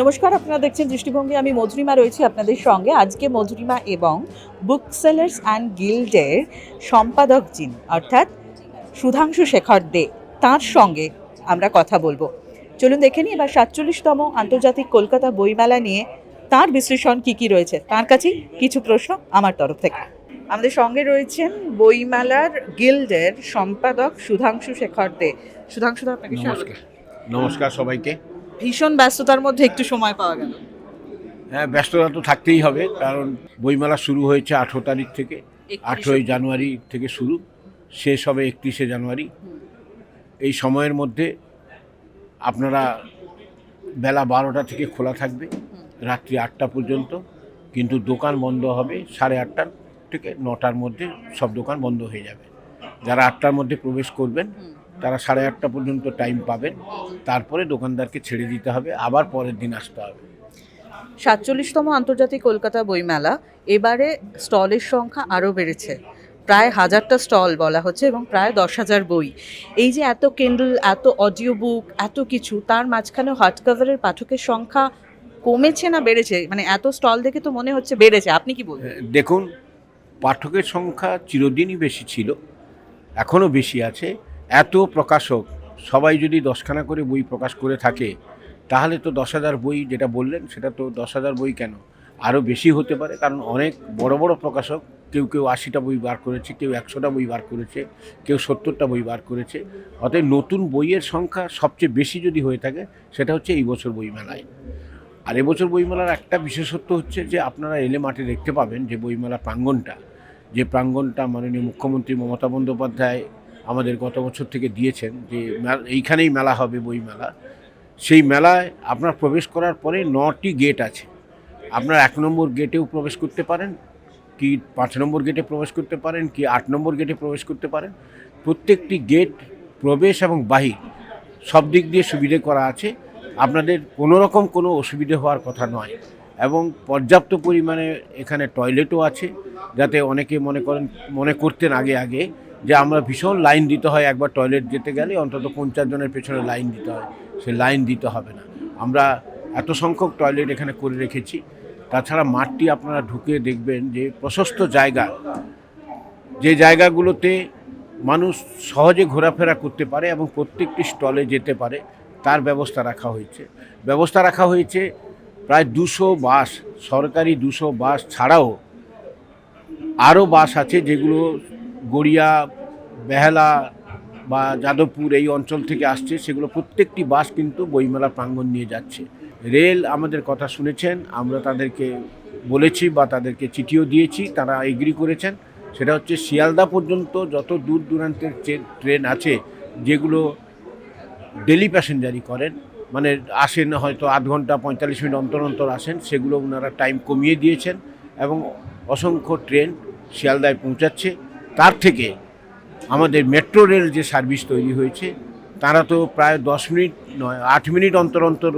নমস্কার, আপনারা দেখছেন দৃষ্টিভঙ্গি। আমি মধুরিমা রয়েছি আপনাদের সঙ্গে। আজকে মধুরিমা এবং বুক সেলার্স অ্যান্ড গিল্ডের সম্পাদক যিনি, অর্থাৎ সুধাংশু শেখর দে, তার সঙ্গে আমরা কথা বলব। চলুন দেখে নিই, এবার সাতচল্লিশতম আন্তর্জাতিক কলকাতা বইমেলা নিয়ে তার বিশ্লেষণ কি কি রয়েছে। তার কাছে কিছু প্রশ্ন আমার তরফ থেকে। আমাদের সঙ্গে রয়েছেন বইমেলার গিল্ডের সম্পাদক সুধাংশু শেখর দে। সুধাংশু আপনাকে নমস্কার। নমস্কার সবাইকে। ভীষণ ব্যস্ততার মধ্যে একটু সময় পাওয়া গেল। হ্যাঁ ব্যস্ততা তো থাকতেই হবে কারণ বইমেলা শুরু হয়েছে আঠেরো তারিখ থেকে আঠেরোই জানুয়ারি থেকে শুরু শেষ হবে একত্রিশে জানুয়ারি। এই সময়ের মধ্যে আপনারা বেলা বারোটা থেকে খোলা থাকবে রাত্রি আটটা পর্যন্ত কিন্তু দোকান বন্ধ হবে সাড়ে আটটার থেকে নটার মধ্যে সব দোকান বন্ধ হয়ে যাবে। যারা আটটার মধ্যে প্রবেশ করবেন তারা সাড়ে আটটা পর্যন্ত টাইম পাবেন তারপরে দোকানদারকে ছেড়ে দিতে হবে আবার পরের দিন আসতে হবে। সাতচল্লিশতম আন্তর্জাতিক কলকাতা বইমেলা এবারে স্টলের সংখ্যা আরও বেড়েছে। প্রায় হাজারটা স্টল বলা হচ্ছে এবং প্রায় দশ হাজার বই। এই যে এত কেন্ডল এত অডিও বুক এত কিছু তার মাঝখানে হার্ড কভারের পাঠকের সংখ্যা কমেছে না বেড়েছে? মানে এত স্টল দেখে তো মনে হচ্ছে বেড়েছে। আপনি কি বলবেন? দেখুন পাঠকের সংখ্যা চিরদিনই বেশি ছিল এখনও বেশি আছে। এত প্রকাশক, সবাই যদি দশখানা করে বই প্রকাশ করে থাকে, তাহলে তো দশ হাজার বই যেটা বললেন, সেটা তো দশ হাজার বই কেন? আরও বেশি হতে পারে, কারণ অনেক বড় বড় প্রকাশক, কেউ কেউ আশিটা বই বার করেছে, কেউ একশোটা বই বার করেছে, কেউ সত্তরটা বই বার করেছে। অতএব নতুন বইয়ের সংখ্যা সবচেয়ে বেশি যদি হয়ে থাকে, সেটা হচ্ছে এই বছর বইমেলায়। আর এবছর বইমেলার একটা বিশেষত্ব হচ্ছে যে, আপনারা এলে মাঠে দেখতে পাবেন যে বইমেলা প্রাঙ্গণটা যে প্রাঙ্গণটা মাননীয় মুখ্যমন্ত্রী মমতা বন্দ্যোপাধ্যায় আমাদের গত বছর থেকে দিয়েছেন যে এইখানেই মেলা হবে বইমেলা সেই মেলায় আপনার প্রবেশ করার পরে নটি গেট আছে। আপনার এক নম্বর গেটেও প্রবেশ করতে পারেন, কি পাঁচ নম্বর গেটে প্রবেশ করতে পারেন, কি আট নম্বর গেটে প্রবেশ করতে পারেন। প্রত্যেকটি গেট প্রবেশ এবং বাহির সব দিক দিয়ে সুবিধে করা আছে। আপনাদের কোনো রকম কোনো অসুবিধে হওয়ার কথা নয়। এবং পর্যাপ্ত পরিমাণে এখানে টয়লেটও আছে, যাতে অনেকে মনে করেন, মনে করতেন আগে আগে যে আমরা ভীষণ লাইন দিতে হয়, একবার টয়লেট যেতে গেলে অন্তত পঞ্চাশ জনের পেছনে লাইন দিতে হয়। সে লাইন দিতে হবে না। আমরা এত সংখ্যক টয়লেট এখানে করে রেখেছি। তাছাড়া মাঠটি আপনারা ঢুকে দেখবেন যে প্রশস্ত জায়গা। যে জায়গাগুলোতে মানুষ সহজে ঘোরাফেরা করতে পারে এবং প্রত্যেকটি স্টলে যেতে পারে, তার ব্যবস্থা রাখা হয়েছে। ব্যবস্থা রাখা হয়েছে প্রায় দুশো বাস, সরকারি দুশো বাস ছাড়াও আরও বাস আছে যেগুলো গড়িয়া, বেহালা বা যাদবপুর এই অঞ্চল থেকে আসছে, সেগুলো প্রত্যেকটি বাস কিন্তু বইমেলা প্রাঙ্গণ নিয়ে যাচ্ছে। রেল আমাদের কথা শুনেছেন, আমরা তাদেরকে বলেছি বা তাদেরকে চিঠিও দিয়েছি, তারা এগ্রি করেছেন। সেটা হচ্ছে শিয়ালদা পর্যন্ত যত দূর দূরান্তের ট্রে- ট্রেন আছে, যেগুলো ডেলি প্যাসেঞ্জারি করেন মানে আসেন হয়তো আধ ঘণ্টা, পঁয়তাল্লিশ মিনিট অন্তর অন্তর আসেন, সেগুলো ওনারা টাইম কমিয়ে দিয়েছেন এবং অসংখ্য ট্রেন শিয়ালদায় পৌঁছাচ্ছে। তার থেকে আমাদের মেট্রো রেল যে সার্ভিস তৈরি হয়েছে তারা তো প্রায় দশ মিনিট নয় আট মিনিট অন্তর অন্তর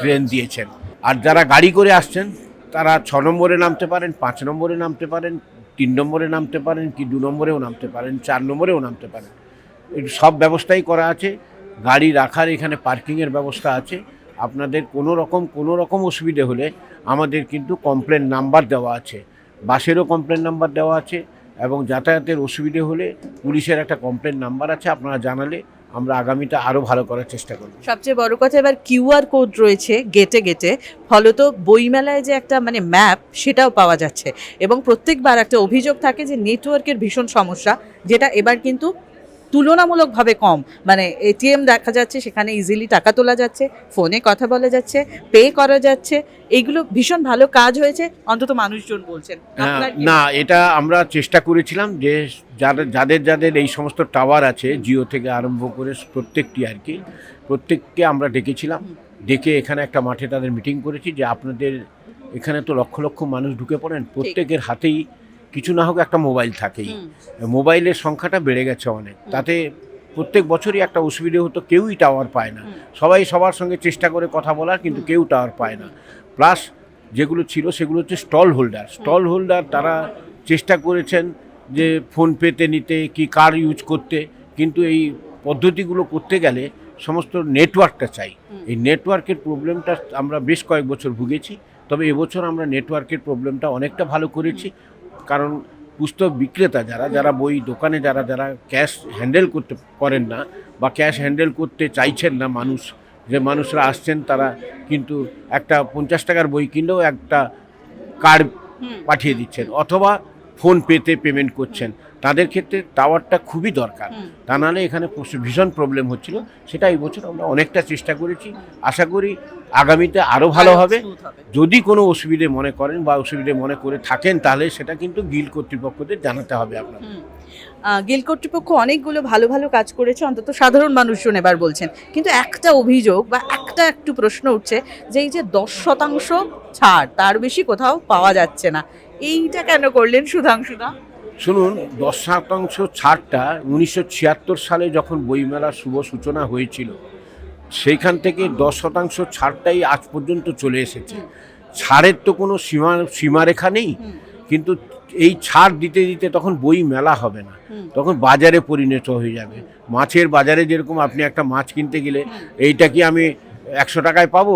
ট্রেন দিয়েছেন। আর যারা গাড়ি করে আসছেন তারা ছ নম্বরে নামতে পারেন পাঁচ নম্বরে নামতে পারেন তিন নম্বরে নামতে পারেন কি দু নম্বরেও নামতে পারেন চার নম্বরেও নামতে পারেন। সব ব্যবস্থাই করা আছে। গাড়ি রাখার এখানে পার্কিংয়ের ব্যবস্থা আছে। আপনাদের কোনো রকম কোনো রকম অসুবিধে হলে আমাদের কিন্তু কমপ্লেন নাম্বার দেওয়া আছে। বাসেরও কমপ্লেন নাম্বার দেওয়া আছে। এবং যাতায়াতের অসুবিধে হলে পুলিশের একটা কমপ্লেন নাম্বার আছে, আপনারা জানালে আমরা আগামীটা আরও ভালো করার চেষ্টা করব। সবচেয়ে বড় কথা, এবার কিউআর কোড রয়েছে গেটে গেটে ফলত বইমেলায় যে একটা মানে ম্যাপ সেটাও পাওয়া যাচ্ছে। এবং প্রত্যেকবার একটা অভিযোগ থাকে যে নেটওয়ার্কের ভীষণ সমস্যা, যেটা এবার কিন্তু তুলনামূলকভাবে কম। মানে এটিএম দেখা যাচ্ছে সেখানে ইজিলি টাকা তোলা যাচ্ছে ফোনে কথা বলা যাচ্ছে পে করা যাচ্ছে। এইগুলো ভীষণ ভালো কাজ হয়েছে অন্তত মানুষজন বলছেন। আপনার না এটা আমরা চেষ্টা করেছিলাম যে যাদের যাদের যাদের এই সমস্ত টাওয়ার আছে জিও থেকে আরম্ভ করে প্রত্যেকটি আর কি প্রত্যেককে আমরা ডেকেছিলাম। ডেকে এখানে একটা মাঠে তাদের মিটিং করেছি যে আপনাদের এখানে তো লক্ষ লক্ষ মানুষ ঢুকে পড়েন প্রত্যেকের হাতেই কিছু না হোক একটা মোবাইল থাকেই। মোবাইলের সংখ্যাটা বেড়ে গেছে অনেক। তাতে প্রত্যেক বছরই একটা অসুবিধে হতো কেউই টাওয়ার পায় না। সবাই সবার সঙ্গে চেষ্টা করে কথা বলার কিন্তু কেউ টাওয়ার পায় না। প্লাস যেগুলো ছিল সেগুলো হচ্ছে স্টল হোল্ডার স্টল হোল্ডার তারা চেষ্টা করেছেন যে ফোন পেতে নিতে কি কার ইউজ করতে। কিন্তু এই পদ্ধতিগুলো করতে গেলে সমস্ত নেটওয়ার্কটা চাই। এই নেটওয়ার্কের প্রবলেমটা আমরা বেশ কয়েক বছর ভুগেছি। তবে এবছর আমরা নেটওয়ার্কের প্রবলেমটা অনেকটা ভালো করেছি। কারণ পুস্তক বিক্রেতা যারা যারা বই দোকানে যারা যারা ক্যাশ হ্যান্ডেল করতে করেন না বা ক্যাশ হ্যান্ডেল করতে চাইছেন না মানুষ যে মানুষরা আসছেন তারা কিন্তু একটা পঞ্চাশ টাকার বই কিনলেও একটা কার্ড পাঠিয়ে দিচ্ছেন অথবা ফোন পেতে পেমেন্ট করছেন। তাদের ক্ষেত্রে টাওয়ারটা খুবই দরকার। তা নাহলে এখানে ভীষণ প্রবলেম হচ্ছিল। সেটা এই বছর আমরা অনেকটা চেষ্টা করেছি। আশা করি আগামীতে আরও ভালো হবে। যদি কোনো অসুবিধে মনে করেন বা অসুবিধে মনে করে থাকেন তাহলে সেটা কিন্তু গিল কর্তৃপক্ষদের জানাতে হবে আপনার গিল কর্তৃপক্ষ অনেকগুলো ভালো ভালো কাজ করেছে। অন্তত সাধারণ মানুষজন এবার বলছেন। কিন্তু একটা অভিযোগ বা একটা একটু প্রশ্ন উঠছে যে এই যে দশ শতাংশ ছাড় তার বেশি কোথাও পাওয়া যাচ্ছে না। এইটা কেন করলেন সুধাংশুদা? শুনুন দশ শতাংশ ছাড়টা উনিশশো ছিয়াত্তর সালে যখন বইমেলার শুভ সূচনা হয়েছিল সেইখান থেকে দশ শতাংশ ছাড়টাই আজ পর্যন্ত চলে এসেছে। ছাড়ের তো কোনো সীমা সীমারেখা নেই কিন্তু এই ছাড় দিতে দিতে তখন বই মেলা হবে না। তখন বাজারে পরিণত হয়ে যাবে। মাছের বাজারে যেরকম আপনি একটা মাছ কিনতে গেলে এইটা কি আমি একশো টাকায় পাবো?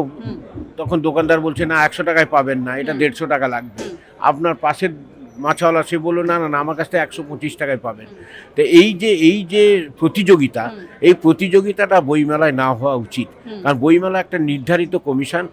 তখন দোকানদার বলছে না একশো টাকায় পাবেন না এটা দেড়শো টাকা লাগবে। আপনার পাশের মাছওয়ালা সে বলল না না না আমার কাছ থেকে একশো পঁচিশ টাকায় পাবেন। তো এই যে এই যে প্রতিযোগিতা এই প্রতিযোগিতাটা বইমেলায় না হওয়া উচিত। কারণ বইমেলা একটা নির্ধারিত কমিশন।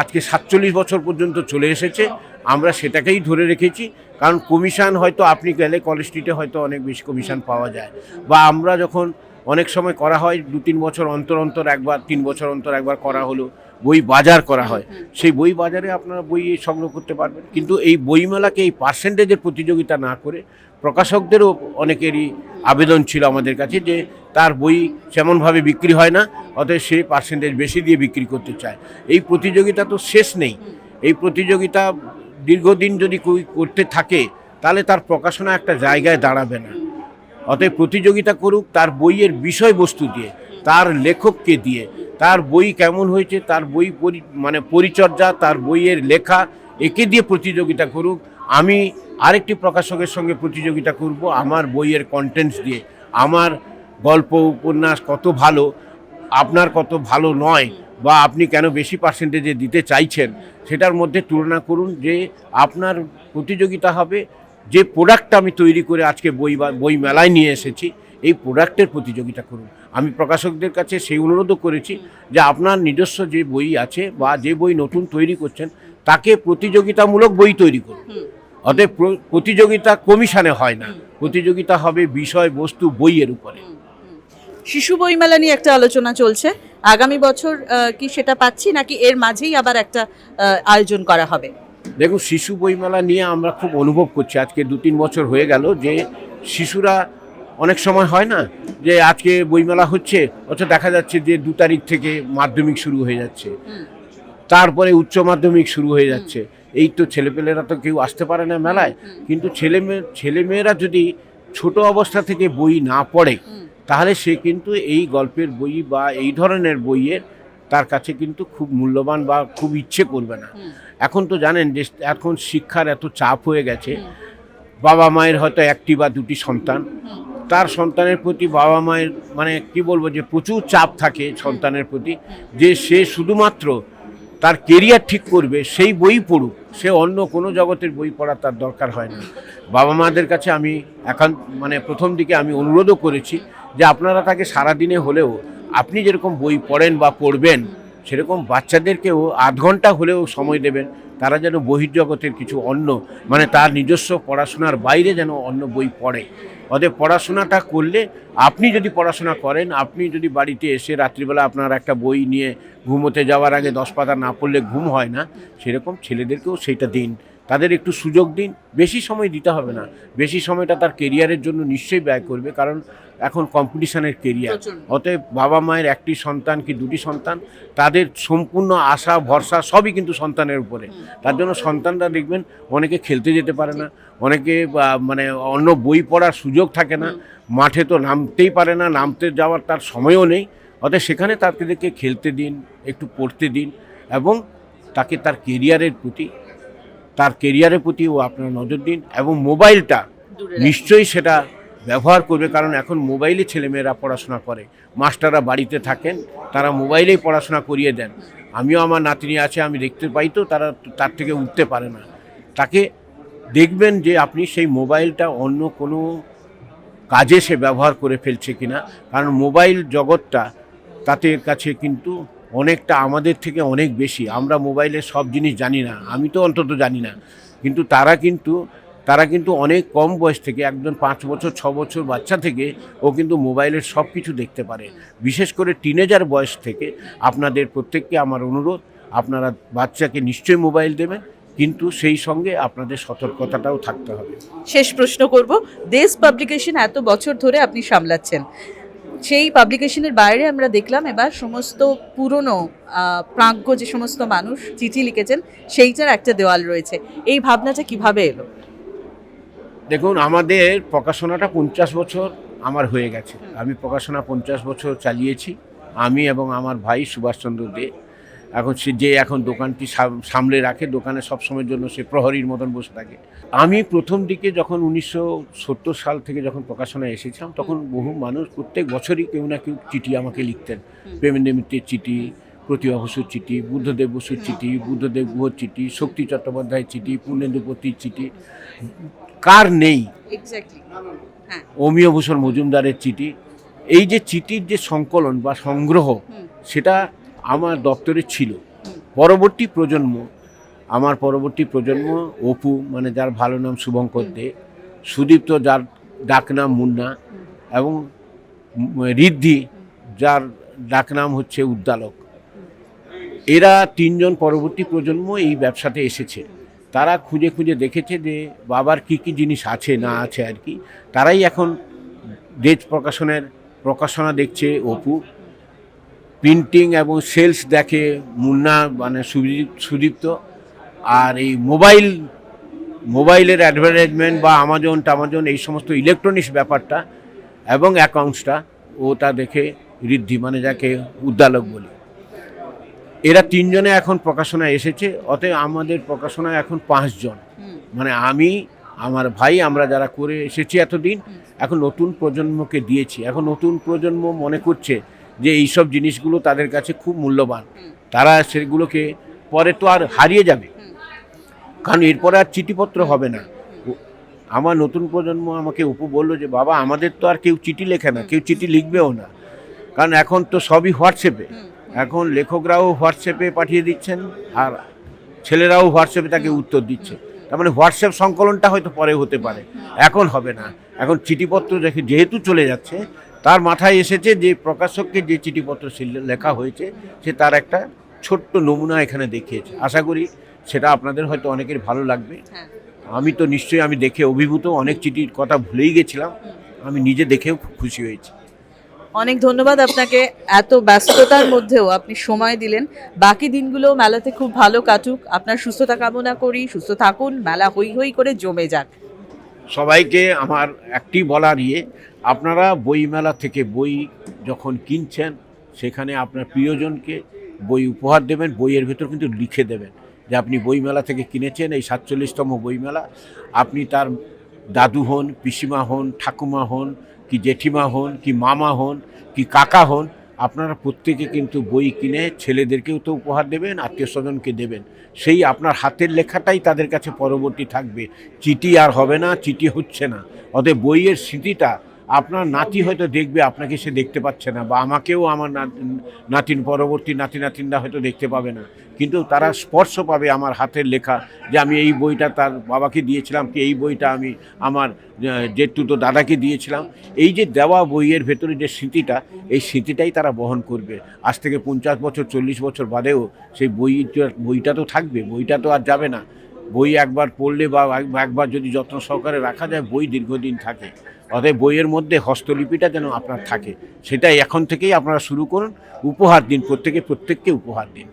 আজকে সাতচল্লিশ বছর পর্যন্ত চলে এসেছে। আমরা সেটাকেই ধরে রেখেছি। কারণ কমিশন হয়তো আপনি গেলে কলেজ স্ট্রিটে হয়তো অনেক বেশি কমিশন পাওয়া যায়। বা আমরা যখন অনেক সময় করা হয় দু তিন বছর অন্তর অন্তর একবার তিন বছর অন্তর একবার করা হলো। বই বাজার করা হয়। সেই বই বাজারে আপনারা বই সংগ্রহ করতে পারবেন। কিন্তু এই বইমেলাকে এই পার্সেন্টেজের প্রতিযোগিতা না করে প্রকাশকদেরও অনেকেরই আবেদন ছিল আমাদের কাছে যে তার বই সেমনভাবে বিক্রি হয় না অতএব সে পার্সেন্টেজ বেশি দিয়ে বিক্রি করতে চায়। এই প্রতিযোগিতা তো শেষ নেই। এই প্রতিযোগিতা দীর্ঘদিন যদি কই- করতে থাকে তাহলে তার প্রকাশনা একটা জায়গায় দাঁড়াবে না। অতএব প্রতিযোগিতা করুক তার বইয়ের বিষয়বস্তু দিয়ে। তার লেখককে দিয়ে। তার বই কেমন হয়েছে, তার বই মানে পরিচর্যা, তার বইয়ের লেখা একে দিয়ে প্রতিযোগিতা করুক। আমি আরেকটি প্রকাশকের সঙ্গে প্রতিযোগিতা করব আমার বইয়ের কন্টেন্টস দিয়ে। আমার গল্প, উপন্যাস কত ভালো, আপনার কত ভালো নয় বা আপনি কেন বেশি পার্সেন্টেজে দিতে চাইছেন, সেটার মধ্যে তুলনা করুন যে আপনার প্রতিযোগিতা হবে, যে প্রোডাক্টটা আমি তৈরি করে আজকে বই বই মেলায় নিয়ে এসেছি এই প্রোডাক্টের প্রতিযোগিতা করুন। আমি প্রকাশকদের কাছে সেই অনুরোধও করেছি যে আপনার নিজস্ব যে বই আছে বা যে বই নতুন তৈরি করছেন তাকে প্রতিযোগিতামূলক বই তৈরি করুন। অতএব প্রতিযোগিতা কমিশনে হয় না। প্রতিযোগিতা হবে বিষয়বস্তু বইয়ের উপরে। শিশু বইমেলা নিয়ে একটা আলোচনা চলছে। আগামী বছর কি সেটা পাচ্ছি নাকি এর মাঝেই আবার একটা আয়োজন করা হবে? দেখুন শিশু বইমেলা নিয়ে আমরা খুব অনুভব করছি। আজকে দু তিন বছর হয়ে গেল যে শিশুরা অনেক সময় হয় না যে আজকে বইমেলা হচ্ছে অথচ দেখা যাচ্ছে যে দু তারিখ থেকে মাধ্যমিক শুরু হয়ে যাচ্ছে। তারপরে উচ্চ মাধ্যমিক শুরু হয়ে যাচ্ছে। এই তো ছেলেপেলেরা তো কেউ আসতে পারে না মেলায়। কিন্তু ছেলে মেয়ে ছেলেমেয়েরা যদি ছোট অবস্থা থেকে বই না পড়ে তাহলে সে কিন্তু এই গল্পের বই বা এই ধরনের বইয়ের তার কাছে কিন্তু খুব মূল্যবান বা খুব ইচ্ছে করবে না। এখন তো জানেন যে এখন শিক্ষার এত চাপ হয়ে গেছে। বাবা মায়ের হয়তো একটি বা দুটি সন্তান। তার সন্তানের প্রতি বাবা মায়ের মানে কি বলব যে প্রচুর চাপ থাকে সন্তানের প্রতি, যে সে শুধুমাত্র তার কেরিয়ার ঠিক করবে, সেই বই পড়ুক, সে অন্য কোনো জগতের বই পড়া তার দরকার হয় না। বাবা মাদের কাছে আমি এখন মানে প্রথম দিকে আমি অনুরোধও করেছি যে আপনারা তাকে সারাদিনে হলেও আপনি যেরকম বই পড়েন বা পড়বেন, সেরকম বাচ্চাদেরকেও আধ ঘণ্টা হলেও সময় দেবেন, তারা যেন বহির্জগতের কিছু অন্য মানে তার নিজস্ব পড়াশোনার বাইরে যেন অন্য বই পড়ে। অতএব পড়াশোনাটা করলে আপনি যদি পড়াশোনা করেন, আপনি যদি বাড়িতে এসে রাত্রিবেলা আপনার একটা বই নিয়ে ঘুমোতে যাওয়ার আগে দশ পাতা না পড়লে ঘুম হয় না, সেরকম ছেলেদেরকেও সেইটা দিন। তাদের একটু সুযোগ দিন। বেশি সময় দিতে হবে না। বেশি সময়টা তার কেরিয়ারের জন্য নিশ্চয়ই ব্যয় করবে কারণ এখন কম্পিটিশনের কেরিয়ার অতএব বাবা মায়ের একটি সন্তান কি দুটি সন্তান তাদের সম্পূর্ণ আশা ভরসা সবই কিন্তু সন্তানের উপরে। তার জন্য সন্তানরা দেখবেন অনেকে খেলতে যেতে পারে না অনেকে মানে অন্য বই পড়ার সুযোগ থাকে না মাঠে তো নামতেই পারে না নামতে যাওয়ার তার সময়ও নেই। অতএব সেখানে তাদেরকে খেলতে দিন একটু পড়তে দিন এবং তাকে তার কেরিয়ারের প্রতি তার কেরিয়ারের প্রতিও আপনার নজর দিন এবং মোবাইলটা নিশ্চয়ই সেটা ব্যবহার করবে কারণ এখন মোবাইলে ছেলেমেয়েরা পড়াশোনা করে। মাস্টাররা বাড়িতে থাকেন তারা মোবাইলেই পড়াশোনা করিয়ে দেন। আমিও আমার নাতনি আছে আমি দেখতে পাই তো তারা তার থেকে উঠতে পারে না। তাকে দেখবেন যে আপনি সেই মোবাইলটা অন্য কোনো কাজে সে ব্যবহার করে ফেলছে কিনা কারণ মোবাইল জগৎটা তাদের কাছে কিন্তু অনেকটা আমাদের থেকে অনেক বেশি। আমরা মোবাইলের সব জিনিস জানি না। আমি তো অন্তত জানি না। কিন্তু তারা কিন্তু তারা কিন্তু অনেক কম বয়স থেকে, একজন পাঁচ বছর, ছ বছর বাচ্চা থেকে ও কিন্তু মোবাইলের সব কিছু দেখতে পারে। বিশেষ করে টিনেজার বয়স থেকে আপনাদের প্রত্যেককে আমার অনুরোধ, আপনারা বাচ্চাকে নিশ্চয়ই মোবাইল দেবেন, কিন্তু সেই সঙ্গে আপনাদের সতর্কতাটাও থাকতে হবে। শেষ প্রশ্ন করব। দেশ পাবলিকেশন এত বছর ধরে আপনি সামলাচ্ছেন। সেই পাবলিকেশনের বাইরে আমরা দেখলাম এবার সমস্ত পুরনো প্রাজ্ঞ যে সমস্ত মানুষ চিঠি লিখেছেন, সেইটার একটা দেওয়াল রয়েছে। এই ভাবনাটা কীভাবে এলো? দেখুন, আমাদের প্রকাশনাটা পঞ্চাশ বছর আমার হয়ে গেছে। আমি প্রকাশনা পঞ্চাশ বছর চালিয়েছি। আমি এবং আমার ভাই সুভাষচন্দ্র দে এখন সে যে এখন দোকানটি সাম- সামলে রাখে দোকানে সবসময়ের জন্য সে প্রহরীর মতন বসে থাকে। আমি প্রথম দিকে যখন উনিশশো সত্তর সাল থেকে যখন প্রকাশনায় এসেছিলাম তখন বহু মানুষ প্রত্যেক বছরই কেউ না কেউ চিঠি আমাকে লিখতেন। প্রেমেন্দ্র মিত্রের চিঠি প্রতিভা বসুর চিঠি বুদ্ধদেব বসুর চিঠি বুদ্ধদেব গুহর চিঠি শক্তি চট্টোপাধ্যায়ের চিঠি পূর্ণেন্দুপতির চিঠি। কার নেই? হ্যাঁ। ভূষণ মজুমদারের চিঠি। এই যে চিঠির যে সংকলন বা সংগ্রহ সেটা আমার দপ্তরে ছিল। পরবর্তী প্রজন্ম, আমার পরবর্তী প্রজন্ম অপু মানে যার ভালো নাম শুভঙ্কর দে, সুদীপ্ত যার ডাকনাম মুন্না এবং ঋদ্ধি যার ডাকনাম হচ্ছে উদ্দালক। এরা তিনজন পরবর্তী প্রজন্ম এই ব্যবসাতে এসেছে। তারা খুঁজে খুঁজে দেখেছে যে বাবার কি কি জিনিস আছে, না আছে আর কি। তারাই এখন দেজ প্রকাশনের, প্রকাশনা দেখছে অপু। প্রিন্টিং এবং সেলস দেখে মুন্না মানে সুদীপ সুদীপ্ত। আর এই মোবাইল মোবাইলের অ্যাডভার্টাইজমেন্ট বা আমাজন টামাজন এই সমস্ত ইলেকট্রনিক্স ব্যাপারটা এবং অ্যাকাউন্টসটা ওটা দেখে ঋদ্ধি মানে যাকে উদ্দালক বলি। এরা তিনজনে এখন প্রকাশনায় এসেছে অতএব আমাদের প্রকাশনায় এখন পাঁচজন। মানে আমি আমার ভাই আমরা যারা করে এসেছি এতদিন এখন নতুন প্রজন্মকে দিয়েছি। এখন নতুন প্রজন্ম মনে করছে যে এইসব জিনিসগুলো তাদের কাছে খুব মূল্যবান। তারা সেগুলোকে পরে তো আর হারিয়ে যাবে। কারণ এরপরে আর চিঠিপত্র হবে না। আমার নতুন প্রজন্ম আমাকে উপু বলল যে বাবা আমাদের তো আর কেউ চিঠি লেখে না কেউ চিঠি লিখবেও না। কারণ এখন তো সবই হোয়াটসঅ্যাপে। এখন লেখকরাও হোয়াটসঅ্যাপে পাঠিয়ে দিচ্ছেন আর ছেলেরাও হোয়াটসঅ্যাপে তাকে উত্তর দিচ্ছে। তার মানে হোয়াটসঅ্যাপ সংকলনটা হয়তো পরে হতে পারে। এখন হবে না। এখন চিঠিপত্র দেখে যেহেতু চলে যাচ্ছে তার মাথায় এসেছে যে প্রকাশককে যে চিঠিপত্র লেখা হয়েছে সে তার একটা ছোট্ট নমুনা এখানে দেখিয়েছে। আশা করি সেটা আপনাদের হয়তো অনেকের ভালো লাগবে। হ্যাঁ। আমি তো নিশ্চয়ই আমি দেখে অভিভূত অনেক চিঠির কথা ভুলেই গেছিলাম। আমি নিজে দেখেও খুব খুশি হয়েছি। অনেক ধন্যবাদ আপনাকে এত ব্যস্ততার মধ্যেও আপনি সময় দিলেন। বাকি দিনগুলো মেলাতে খুব ভালো কাটুক। আপনার সুস্থতা কামনা করি। সুস্থ থাকুন। মেলা হই হই করে জমে যাক। সবাইকে আমার একটি বলার ইয়ে আপনারা বইমেলা থেকে বই যখন কিনছেন, সেখানে আপনার প্রিয়জনকে বই উপহার দেবেন, বইয়ের ভেতর কিন্তু লিখে দেবেন যে আপনি বইমেলা থেকে কিনেছেন, এই সাতচল্লিশতম বইমেলা। আপনি তার দাদু হন, পিসিমা হন, ঠাকুমা হন, কি জেঠিমা হন, কি মামা হন, কি কাকা হন আপনারা প্রত্যেকে কিন্তু বই কিনে ছেলেদেরকেও তো উপহার দেবেন আত্মীয় স্বজনকে দেবেন। সেই আপনার হাতের লেখাটাই তাদের কাছে পরবর্তী থাকবে। চিঠি আর হবে না, চিঠি হচ্ছে না। অতএব বইয়ের স্মৃতিটা আপনার নাতি হয়তো দেখবে, আপনাকে সে দেখতে পাচ্ছে না বা আমাকেও আমার নাত- নাতিন, পরবর্তী নাতি নাতিনরা হয়তো দেখতে পাবে না। কিন্তু তারা স্পর্শ পাবে আমার হাতের লেখা যে আমি এই বইটা তার বাবাকে দিয়েছিলাম, কি এই বইটা আমি আমার জেঠুতো দাদাকে দিয়েছিলাম। এই যে দেওয়া বইয়ের ভেতরে যে স্মৃতিটা, এই স্মৃতিটাই তারা বহন করবে। আজ থেকে পঞ্চাশ বছর, চল্লিশ বছর বাদেও সেই বইটা বইটা তো থাকবে, বইটা তো আর যাবে না। বই একবার পড়লে বা একবার যদি যত্ন সহকারে রাখা যায়, বই দীর্ঘদিন থাকে। অতএব বইয়ের মধ্যে হস্তলিপিটা যেন আপনার থাকে, সেটাই এখন থেকেই আপনারা শুরু করুন। উপহার দিন, প্রত্যেকে, প্রত্যেককে উপহার দিন।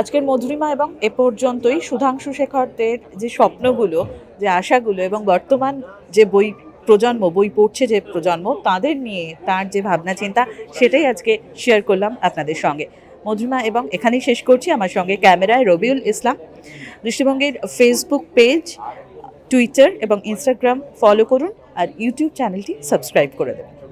আজকের মধুরিমা এবং এ পর্যন্তই সুধাংশু শেখরদের যে স্বপ্নগুলো, যে আশাগুলো এবং বর্তমান যে বই প্রজন্ম, বই পড়ছে যে প্রজন্ম, তাদের নিয়ে তার যে ভাবনা, চিন্তা, সেটাই আজকে শেয়ার করলাম আপনাদের সঙ্গে। মধুরিমা এবং এখানেই শেষ করছি। আমার সঙ্গে ক্যামেরায় রবিউল ইসলাম। দৃষ্টিভঙ্গির ফেসবুক পেজ টুইটার এবং ইনস্টাগ্রাম ফলো করুন আর ইউটিউব চ্যানেলটি সাবস্ক্রাইব করে দেবেন।